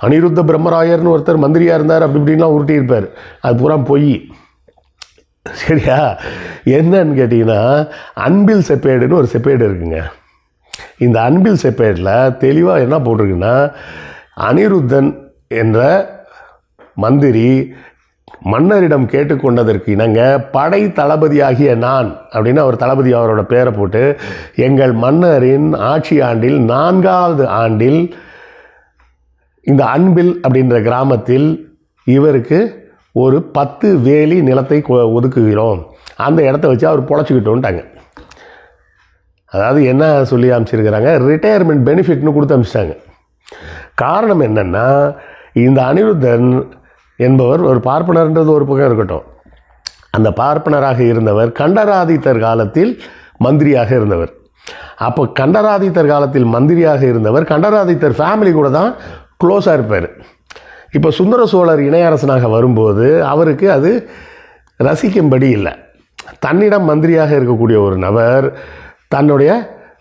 அனிருத்த பிரம்மராயர்னு ஒருத்தர் மந்திரியாக இருந்தார் அப்படி இப்படின்லாம் உருட்டியிருப்பார். அது பூரா பொய். சரியா? என்னன்னு கேட்டிங்கன்னா அன்பில் செப்பேடுன்னு ஒரு செப்பேடு இருக்குங்க. இந்த அன்பில் செப்பேடில் தெளிவாக என்ன போட்டிருக்குன்னா அனிருத்தன் என்ற மந்திரி மன்னரிடம் கேட்டுக்கொண்டதற்கு இணங்க படை தளபதியாகிய நான் அப்படின்னு அவர் தளபதி அவரோட பேரை போட்டு எங்கள் மன்னரின் ஆட்சி ஆண்டில் நான்காவது ஆண்டில் இந்த அன்பில் அப்படின்ற கிராமத்தில் இவருக்கு ஒரு பத்து வேலி நிலத்தை கொ- ஒதுக்குகிறோம். அந்த இடத்த வச்சு அவர் பொழைச்சிக்கிட்டோன்ட்டாங்க. அதாவது என்ன சொல்லி அமைச்சிருக்கிறாங்க ரிட்டையர்மெண்ட் பெனிஃபிட்னு கொடுத்து அமைச்சிட்டாங்க காரணம் என்னென்னா இந்த அனிருத்தன் என்பவர் ஒரு பார்ப்பனர்ன்றது ஒரு பக்கம் இருக்கட்டும். அந்த பார்ப்பனராக இருந்தவர் கண்டராதித்தர் காலத்தில் மந்திரியாக இருந்தவர். அப்போ கண்டராதித்தர் காலத்தில் மந்திரியாக இருந்தவர் கண்டராதித்தர் ஃபேமிலி கூட தான் க்ளோஸாக இருப்பார். இப்போ சுந்தர சோழர் இணையரசனாக வரும்போது அவருக்கு அது ரசிக்கும்படி இல்லை. தன்னிடம் மந்திரியாக இருக்கக்கூடிய ஒரு நபர் தன்னுடைய